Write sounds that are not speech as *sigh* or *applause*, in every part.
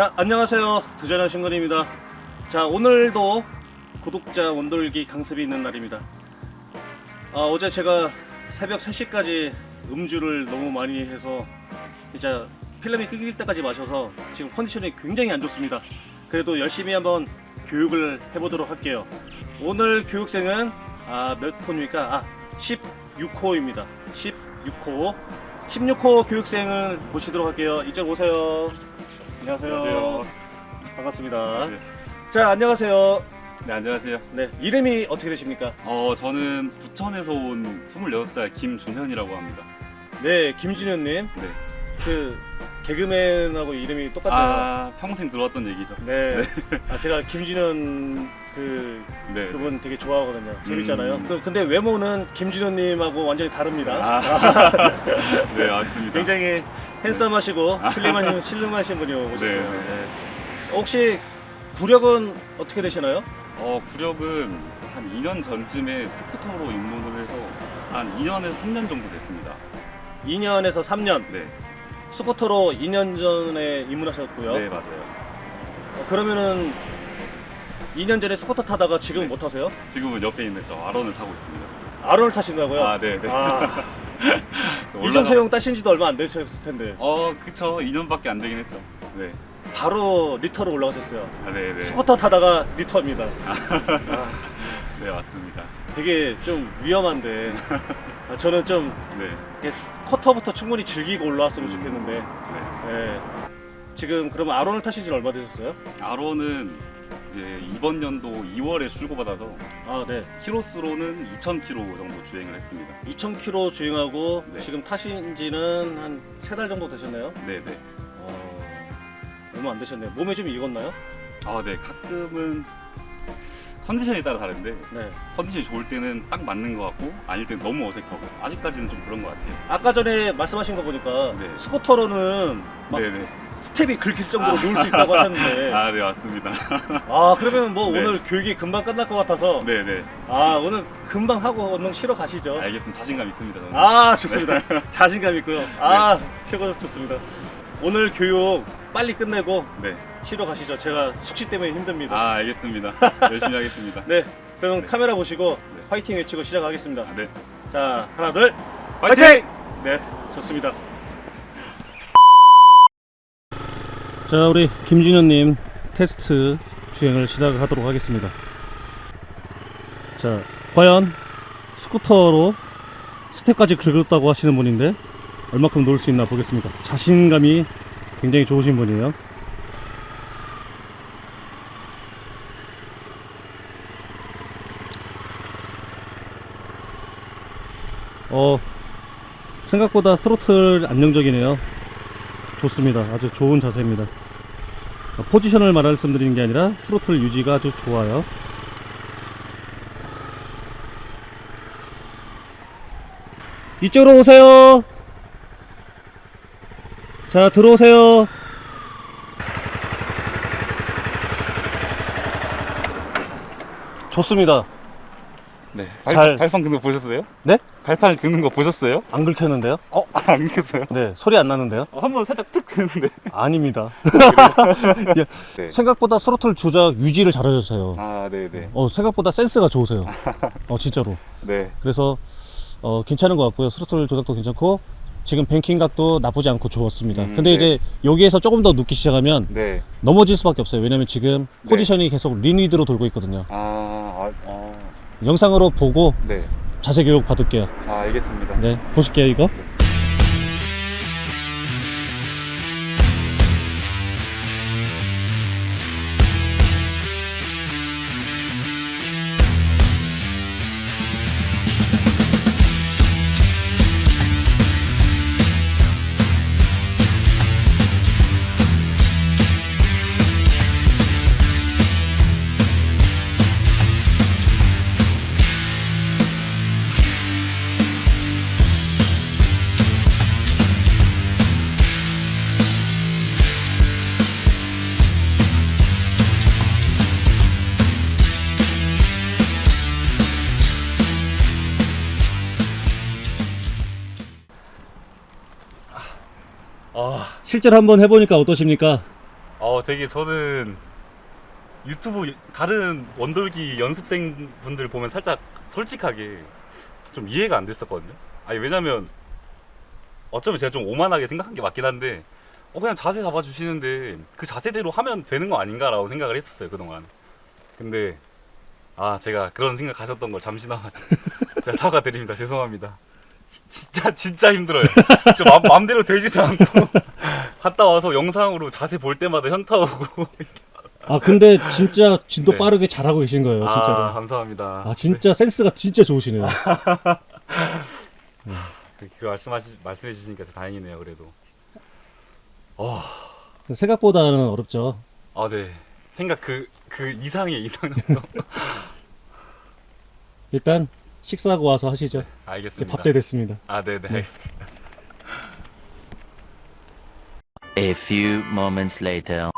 자, 안녕하세요. 드전현 신건입니다. 자, 오늘도 구독자 원돌기 강습이 있는 날입니다. 아, 어제 제가 새벽 3시까지 음주를 너무 많이 해서 진짜 필름이 끊길 때까지 마셔서 지금 컨디션이 굉장히 안 좋습니다. 그래도 열심히 한번 교육을 해보도록 할게요. 오늘 교육생은 아, 몇 호입니까? 아, 16호입니다. 16호. 16호 교육생을 모시도록 할게요. 이쪽 오세요. 안녕하세요. 안녕하세요. 반갑습니다. 네. 자, 안녕하세요. 네, 안녕하세요. 네, 이름이 어떻게 되십니까? 어, 저는 부천에서 온 26살 김준현이라고 합니다. 네, 김진현님. 네. 그 개그맨하고 이름이 똑같아요. 아, 평생 들어왔던 얘기죠. 네. 아, 제가 김진현 그 네. 그분 되게 좋아하거든요. 재밌잖아요. 음. 그- 근데 외모는 김진현님하고 완전히 다릅니다. 아. *laughs* 네, 맞습니다. 굉장히 핸섬하시고 슬림하신 슬림하신 분이 오셨어요. 네. 네. 혹시 구력은 어떻게 되시나요? 어, 구력은 한 2년 전쯤에 스쿠터로 입문을 해서 한 2년에서 3년 정도 됐습니다. 2년에서 3년 네. 스쿠터로 2년 전에 입문하셨고요. 네, 맞아요. 어, 그러면은 2년 전에 스쿠터 타다가 지금 네. 못 타세요? 지금은 옆에 있는 저 아론을 타고 있습니다. 아론을 타신다고요? 아, 네, 네. 아, 이정세용 따신 지도 얼마 안 되셨을 텐데 어, 그쵸. 2년밖에 안 되긴 했죠. 네. 바로 리터로 올라가셨어요. 아, 네, 네. 스쿠터 타다가 리터입니다. *laughs* 네, 맞습니다. 되게 좀 위험한데 *laughs* 아, 저는 좀 네. 이렇게 커터부터 충분히 즐기고 올라왔으면 음. 좋겠는데 네. 예. 지금 그러면 아론을 타신 지 얼마 되셨어요? 아론은 이제 이번 연도 2월에 출고받아서 아, 네. 키로수로는 2,000km 정도 주행을 했습니다. 2,000km 주행하고 네. 지금 타신 지는 한 세 달 정도 되셨나요? 네네. 어, 얼마 안 되셨네요. 몸에 좀 익었나요? 아, 네. 가끔은 컨디션에 따라 다른데 네. 컨디션이 좋을 때는 딱 맞는 것 같고 아닐 때는 너무 어색하고 아직까지는 좀 그런 것 같아요. 아까 전에 말씀하신 거 보니까 네. 스쿠터로는 막 네네. 스텝이 긁힐 정도로 누울 수 있다고 하셨는데 *laughs* 아, 네 맞습니다. 아 그러면 뭐 *laughs* 네. 오늘 교육이 금방 끝날 것 같아서 네네. 아 오늘 금방 하고 얼른 쉬러 가시죠. 알겠습니다. 자신감 있습니다. 저는. 아 좋습니다. *laughs* 자신감 있고요. 아 최고 좋습니다. 오늘 교육 빨리 끝내고 네. 쉬러 가시죠. 제가 숙취 때문에 힘듭니다. 아, 알겠습니다. *laughs* 열심히 하겠습니다. 네 그럼 네. 카메라 보시고 네. 화이팅 외치고 시작하겠습니다. 아, 네. 자 하나 둘 화이팅! 네, 좋습니다. 자, 우리 김진현님 테스트 주행을 시작하도록 하겠습니다. 자, 과연 스쿠터로 스텝까지 긁었다고 하시는 분인데 얼마큼 놀 수 있나 보겠습니다. 자신감이 굉장히 좋으신 분이에요. 어, 생각보다 스로틀 안정적이네요. 좋습니다. 아주 좋은 자세입니다. 어, 포지션을 말씀드리는 게 아니라 스로틀 유지가 아주 좋아요. 이쪽으로 오세요. 자, 들어오세요. 좋습니다. 네. 잘- 발판 긁는 거 보셨어요? 네? 발판 긁는 거 보셨어요? 안 긁혔는데요? 어, 안 긁혔어요? 네, 소리 안 나는데요? 어, 한번 살짝 툭 긁는데. 아닙니다. *laughs* 예, 네. 생각보다 스로틀 조작 유지를 잘하셨어요. 아, 네네. 어, 생각보다 센스가 좋으세요. *laughs* 어, 진짜로. 네. 그래서 어, 괜찮은 것 같고요. 스로틀 조작도 괜찮고 지금 뱅킹 각도 나쁘지 않고 좋았습니다. 음, 근데 네. 이제 여기에서 조금 더 눕기 시작하면 네. 넘어질 수밖에 없어요. 왜냐면 지금 네. 포지션이 계속 리니드로 돌고 있거든요. 아, 아, 아, 영상으로 보고 네. 자세 교육 받을게요. 아, 알겠습니다. 네, 보실게요, 이거. 실제로 한번 해보니까 어떠십니까? 어, 되게 저는 유튜브 다른 원돌기 연습생 분들 보면 살짝 솔직하게 좀 이해가 안 됐었거든요. 아니 왜냐면 어쩌면 제가 좀 오만하게 생각한 게 맞긴 한데 어 그냥 자세 잡아주시는데 그 자세대로 하면 되는 거 아닌가라고 생각을 했었어요 그동안. 근데 아 제가 그런 생각하셨던 걸 잠시나마 *laughs* 제가 사과드립니다. 죄송합니다. 지- 진짜 진짜 힘들어요. 저 마, 마음대로 되지도 않고 *laughs* 갔다 와서 영상으로 자세 볼 때마다 현타 오고 아 근데 진짜 진도 네. 빠르게 잘하고 계신 거예요 아 진짜로. 감사합니다. 아 진짜 센스가 진짜 좋으시네요. 네, 그 말씀하시 말씀해 주시니까 다행이네요 그래도. 어, 생각보다는 어렵죠. 아 네. 생각 그 그 이상의 이상. *laughs* 일단 식사하고 와서 하시죠. 이제 알겠습니다. 밥때 됐습니다. 아 네네. 알겠습니다. A few moments later.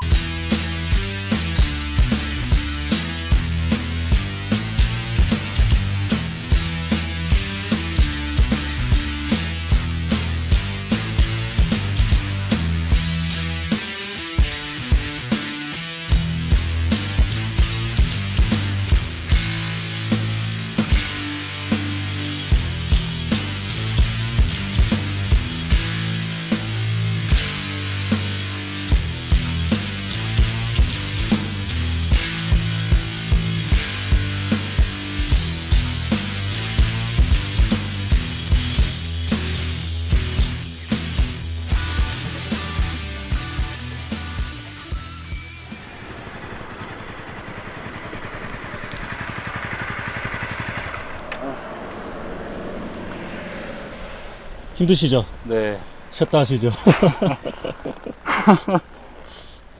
힘드시죠? 네. 쉬었다 하시죠. *laughs*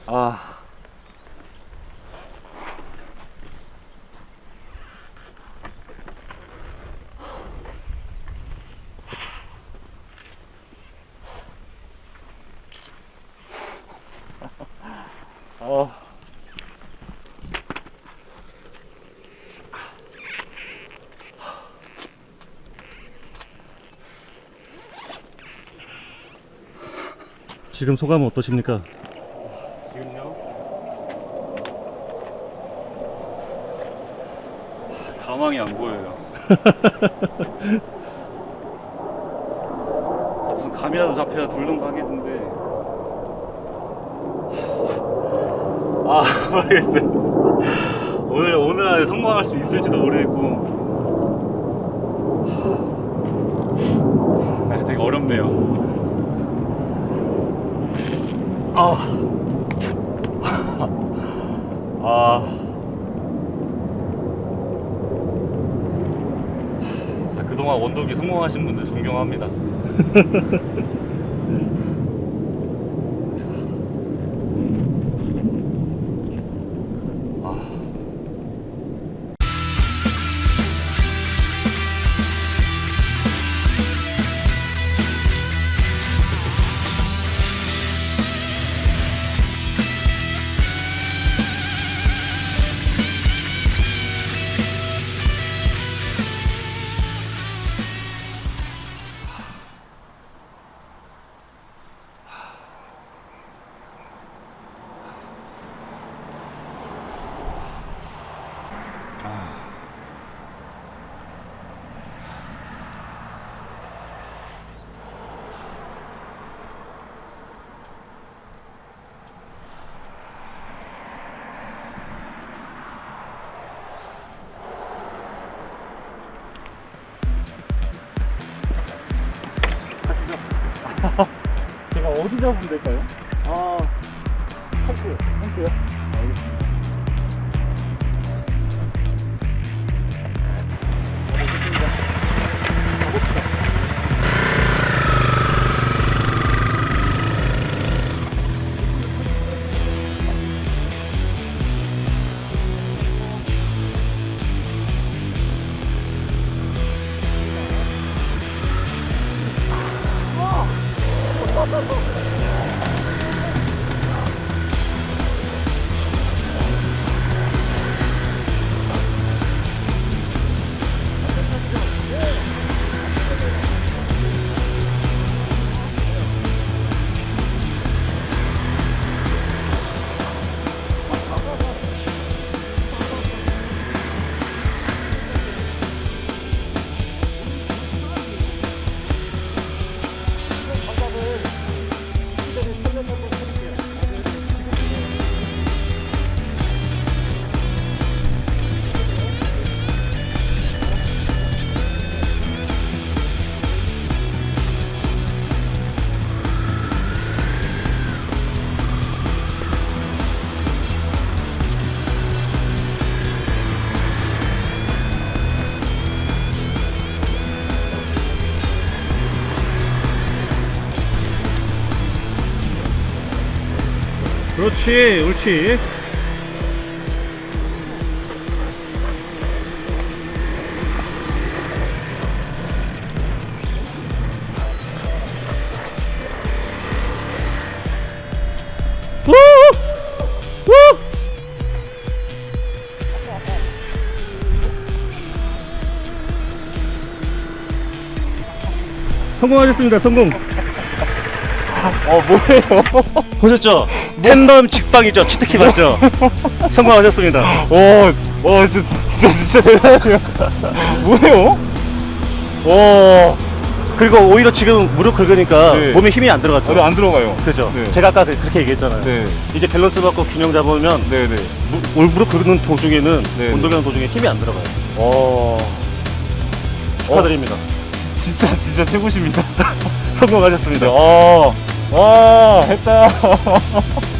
아. 지금 소감은 어떠십니까? 지금요? 가망이 안 보여요. 자, *laughs* 무슨 감이라도 잡혀야 돌던가 하겠는데. 아, 모르겠어요. 오늘, 오늘 안에 성공할 수 있을지도 모르겠고. 아, 되게 어렵네요. 아. 아. 자, 그동안 원독이 성공하신 분들 존경합니다. *laughs* *laughs* 제가 어디 잡으면 될까요? 아, 펑크, 펑크요? 알겠습니다. 아, 좋습니다. 가봅시다. Oh, 그렇지, 옳지. 성공하셨습니다. 성공. 어 뭐예요? 보셨죠? 팬덤 직방이죠. 치트키 맞죠? 성공하셨습니다. 와, 와 진짜 진짜, 진짜 대단해요. 뭐예요? 와, 그리고 오히려 지금 무릎 긁으니까 네. 몸에 힘이 안 들어갔죠. 저도 안 들어가요. 그죠? 네. 제가 아까 그- 그렇게 얘기했잖아요. 네, 이제 밸런스 받고 균형 잡으면 네, 네. 무, 올 무릎 긁는 도중에는 네. 운동하는 도중에 힘이 안 들어가요. 와, 축하드립니다. 진짜 진짜 최고십니다. *laughs* 성공하셨습니다. 와, 와, 했다. *laughs*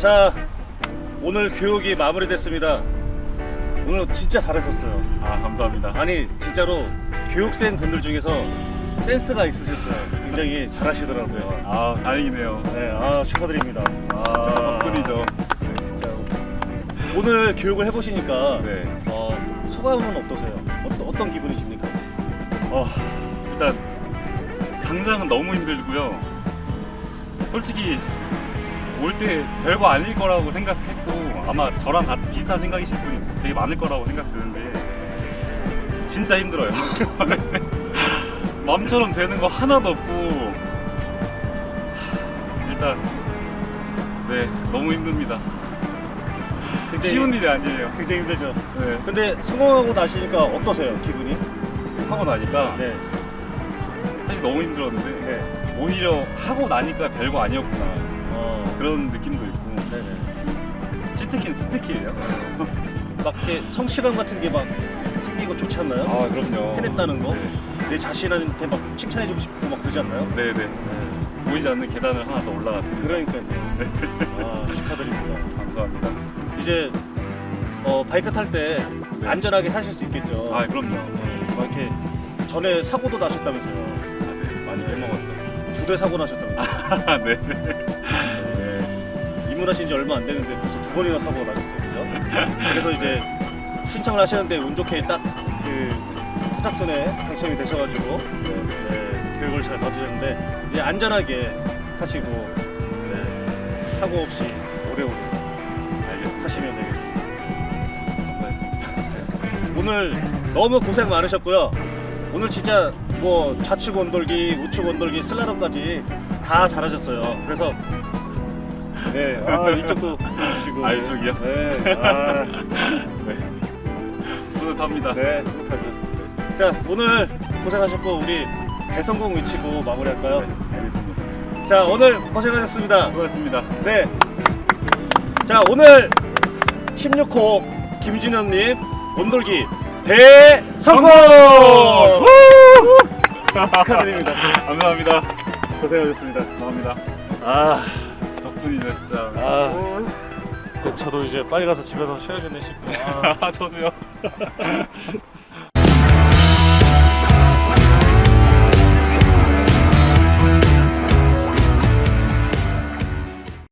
자, 오늘 교육이 마무리됐습니다. 오늘 진짜 잘하셨어요. 아, 감사합니다. 아니 진짜로 교육생 분들 중에서 센스가 있으셨어요. 굉장히 잘하시더라고요. 아, 다행이네요. 네, 아 축하드립니다. 아, 덕분이죠. 네, 진짜 오늘 교육을 해보시니까 네. 어, 소감은 어떠세요? 어떤 어떤 기분이십니까? 어, 일단 당장은 너무 힘들고요. 솔직히 올 때 별거 아닐 거라고 생각했고 아마 저랑 같 비슷한 생각이신 분이 되게 많을 거라고 생각드는데 진짜 힘들어요. *laughs* 마음처럼 되는 거 하나도 없고 일단 네 너무 힘듭니다. 굉장히- 쉬운 일이 아니에요. 굉장히 힘들죠. 네, 근데 성공하고 나시니까 어떠세요? 기분이? 하고 나니까 네, 사실 너무 힘들었는데 네. 오히려 하고 나니까 별거 아니었구나 어, 그런 느낌도 있고 네네. 치트키는 치트키예요. *laughs* 막 이렇게 성취감 같은 게 막 생기고 좋지 않나요? 아 그럼요. 해냈다는 거? 내 자신한테 막 칭찬해주고 싶고 막 그러지 않나요? 네네. 보이지 않는 계단을 하나 더 올라갔습니다. 그러니까요. 아, 축하드립니다. 감사합니다. 이제 어, 바이크 탈 때 네. 안전하게 타실 수 있겠죠. 아 그럼요. 네, 막 이렇게 전에 사고도 나셨다면서요. 아, 네 많이 빼먹었죠. 두 대 사고 나셨다면서요. 아, *laughs* 네. 네. 입문하신 지 얼마 안 되는데 벌써 두 번이나 사고가 나셨어요. 그죠? 그래서 이제 신청을 하시는데 운 좋게 딱그 타작선에 당첨이 되셔가지고 네, 네, 교육을 잘 받으셨는데 이제 안전하게 타시고 네, 사고 없이 오래오래 알겠습니다. 타시면 되겠습니다. 오늘 너무 고생 많으셨고요. 오늘 진짜 뭐 좌측 원돌기, 우측 원돌기, 슬라럼까지 다 잘하셨어요. 그래서 네, 아 이쪽도 보시고 아, 이쪽이요? 네, 아, 뿌듯합니다. 네, 뿌듯하죠. 자, 오늘 고생하셨고 우리 대성공 외치고 마무리할까요? 알겠습니다. 자, 오늘 고생하셨습니다. 수고하셨습니다. 네. 자, 오늘 16호 김진현님 원돌기 대성공! 축하드립니다. *laughs* 감사합니다. 고생하셨습니다. 감사합니다. 아, 덕분이죠 진짜. 아. 저도 이제 빨리 가서 집에서 쉬어야겠네. 아. 아 *laughs* 저도요. *laughs*